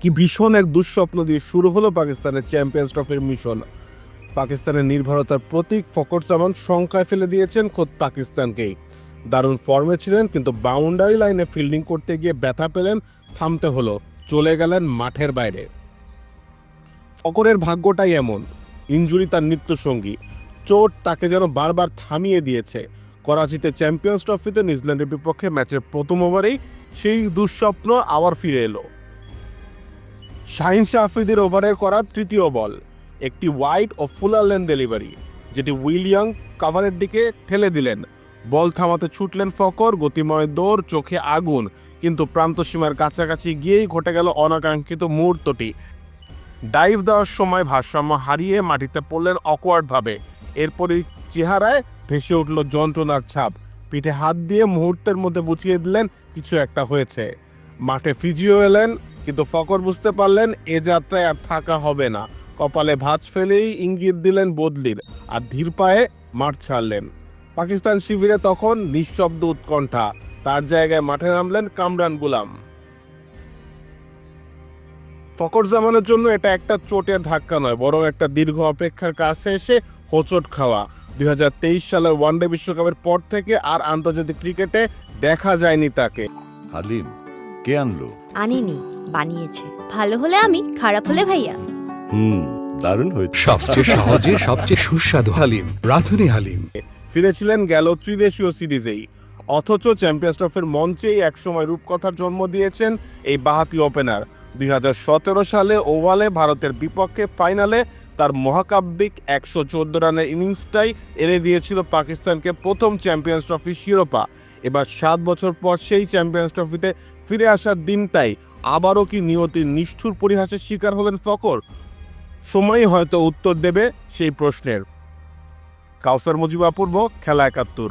কি ভীষণ এক দুঃস্বপ্ন দিয়ে শুরু হলো পাকিস্তানের চ্যাম্পিয়ন্স ট্রফির মিশন। পাকিস্তানের নির্ভরতার প্রতীক ফকর জামান শঙ্কায় ফেলে দিয়েছেন খোদ পাকিস্তানকেই। দারুণ ফর্মে ছিলেন, কিন্তু বাউন্ডারি লাইনে ফিল্ডিং করতে গিয়ে ব্যথা পেলেন, থামতে হলো, চলে গেলেন মাঠের বাইরে। ফকরের ভাগ্যটাই এমন, ইঞ্জুরি তার নিত্যসঙ্গী, চোট তাকে যেন বারবার থামিয়ে দিয়েছে। করাচিতে চ্যাম্পিয়ন্স ট্রফিতে নিউজিল্যান্ডের বিপক্ষে ম্যাচের প্রথম ওভারেই সেই দুঃস্বপ্ন আবার ফিরে এলো। শাহিন শাহ আফ্রিদির ওভারের করা তৃতীয় বল। একটি ওয়াইড ও ফুলার লেন ডেলিভারি যেটি উইলিয়াং কাভারের দিকে ঠেলে দিলেন। বল থামাতে ছুটলেন ফকর, গতিময় দৌড়, চোখে আগুন, কিন্তু প্রান্ত সীমার কাছাকাছি গিয়েই ঘটে গেল অনাকাঙ্ক্ষিত মুহূর্তটি। ডাইভ দেওয়ার সময় ভারসাম্য হারিয়ে মাটিতে পড়লেন অকওয়ার্ডভাবে এরপরই চেহারায় ভেসে উঠল যন্ত্রণার ছাপ। পিঠে হাত দিয়ে মুহূর্তের মধ্যে বুঝিয়ে দিলেন, কিছু একটা হয়েছে। মাঠে ফিজিও এলেন কিন্তু ফকর বুঝতে পারলেন এ যাত্রায় আর থাকা হবে না। কপালে ভাঁজ ফেলেই ইঙ্গিত দিলেন বদলির আর ধীর পায়ে মাঠ ছাড়লেন। পাকিস্তান শিবিরে তখন নিঃশব্দ উৎকণ্ঠা তার জায়গায় মাঠে নামলেন কামরান গুলাম। ফকর জামানের জন্য এটা একটা চোটের ধাক্কা নয় বরং একটা দীর্ঘ অপেক্ষার কাছে এসে হোঁচট খাওয়া। দুই হাজার তেইশ সালের ওয়ানডে বিশ্বকাপের পর থেকে আর আন্তর্জাতিক ক্রিকেটে দেখা যায়নি তাকে। হালিম কে আনলো? আনেনি। বানিয়েছে। ভালো হলে আমি খারাপ হলে ভাইয়া। হুম দারুণ হয়েছে। সবচেয়ে সহজে সবচেয়ে সুস্বাদু হালিম রাধুনি হালিম। ফিরেছিলেন গেল ত্রিদেশীয় সিরিজেই। অথচ চ্যাম্পিয়ন্স ট্রফির মঞ্চেই একসময় রূপকথার জন্ম দিয়েছেন এই বাহাতি ওপেনার। দুই হাজার সতেরো সালে ওভালে ভারতের বিপক্ষে ফাইনালে তার মহাকাব্যিক একশো চোদ্দ রানের ইনিংসটাই এনে দিয়েছিল পাকিস্তানকে প্রথম চ্যাম্পিয়ন্স ট্রফি শিরোপা। এবার সাত বছর পর সেই চ্যাম্পিয়ন্স ট্রফিতে ফিরে আসার দিনটাই আবারও কি নিয়তির নিষ্ঠুর পরিহাসের শিকার হলেন ফকর? সময়ই হয়তো উত্তর দেবে সেই প্রশ্নের। কাউসার মুজিব অপূর্ব খেলা একাত্তর।